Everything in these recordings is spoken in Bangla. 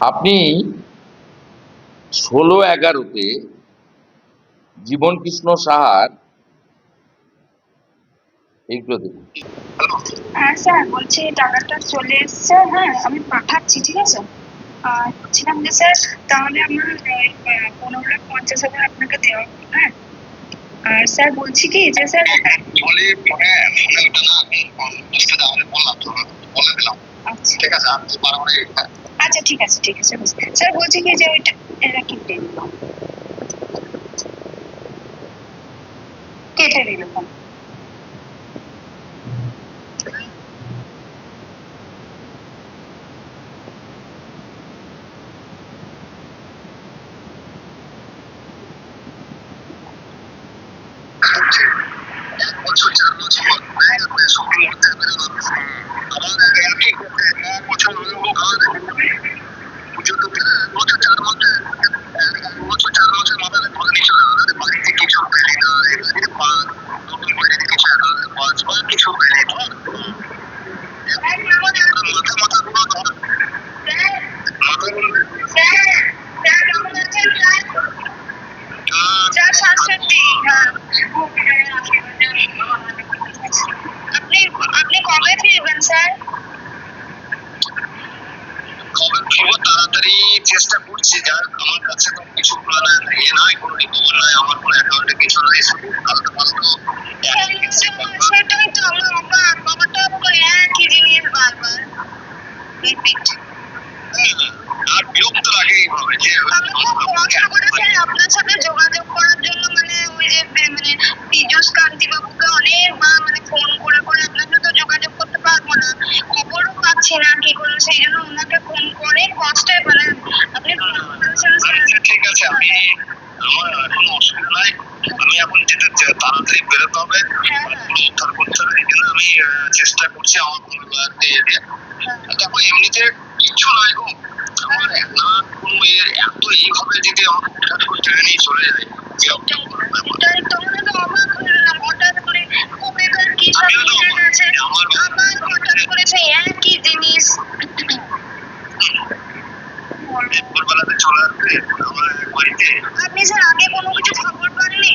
আপনি ষোলো এগারোতে জীবন কৃষ্ণ সাহার এইগুলো দেখুন হ্যাঁ স্যার বলছি টাকাটা চলে এসছে। হ্যাঁ আমি পাঠাচ্ছি ঠিক আছে? আর বলছিলাম যে স্যার তাহলে আমার পনেরো লাখ পঞ্চাশ হাজার আপনাকে দেওয়া হ্যাঁ? আর স্যার বলছি কি যে স্যার বলে হ্যাঁ ফোনে ওটা না আমি বুঝতে তাহলে বললাম তো বলে দিলাম। আচ্ছা। ঠিক আছে আমি তো বারবার আচ্ছা ঠিক আছে ঠিক আছে বুঝতে স্যার বলছি কি যে ওইটা এটা কেটে দিল? কেটে দিল ফোন স্যার। ফিরবো তাড়াতাড়ি চেষ্টা করছি যার আমার কাছে তো কিছু মানে ইয়ে নাই কোনো রিকভার নাই আমার কোনো অ্যাকাউন্টে কিছু নাই শুধু হালকা ফালকা সেটাই তো আমার অবাক বাবাটা পুরো একই জিনিস বারবার। রিপিট আর বিরক্ত লাগে এইভাবে যে আমি খুব কষ্ট করে স্যার আপনার সাথে যোগাযোগ করার জন্য মানে ওই যে মানে পীযুষ কান্তি বাবুকে অনেকবার মানে ফোন করে করে আপনার সেই জন্য ওনাকে ফোন করে কষ্টে মানে আপনি করেছেন স্যার? আচ্ছা, ঠিক আছে আমি আমার কোনো অসুবিধা নাই। আমি এখন যেতে চা- তাড়াতাড়ি বেরোতে হবে হ্যাঁ, পুরো উদ্ধার করতে হবে এই জন্য আমি চেষ্টা করছি আমার কোনো লয়ার দিয়ে হ্যাঁ। দেখো এমনিতে কিচ্ছু নয় গো। আমার না কোনো এত এইভাবে যদি আমাকে হঠাৎ করে টেনে নিয়ে চলে যায় আমরা হয়ে হঠাৎ করে কি জিনিস? ভোরবেলাতে চলে আসবে আমার বাড়িতে? আপনি স্যার আগে কোনো কিছু খবর পাননি?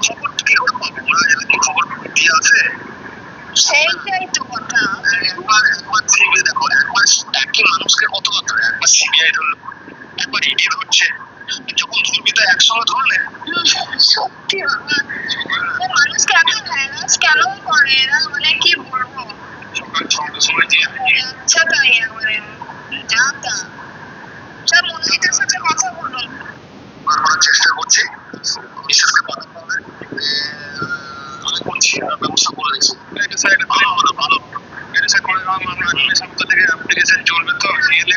খবর কি পাবো? ওরা কি খবর দিয়ে আছে? সেইটাই তো কথা। একবার একবার দেখো একবার একই মানুষকে কত কথা একবার সিবিআই ধরলো একবার ইডি ধরছে। যখন একসঙ্গে ধরলে। সত্যি বাবা। এ মানুষ কেন হ্যারাস কেন করে? এরা মানে কি বলব? আচ্ছা একবারে যা তা স্যার মন্দিরের সাথে কথা বলুন চেষ্টা করছি বিশেষকে পাঠাতে হবে আমি করছি ব্যবস্থা করে দিচ্ছি এটা স্যার এটা ভালো হবে ভালো এটা স্যার করে আমরা আগামী সপ্তাহ থেকে অ্যাপ্লিকেশন চলবে তো এলে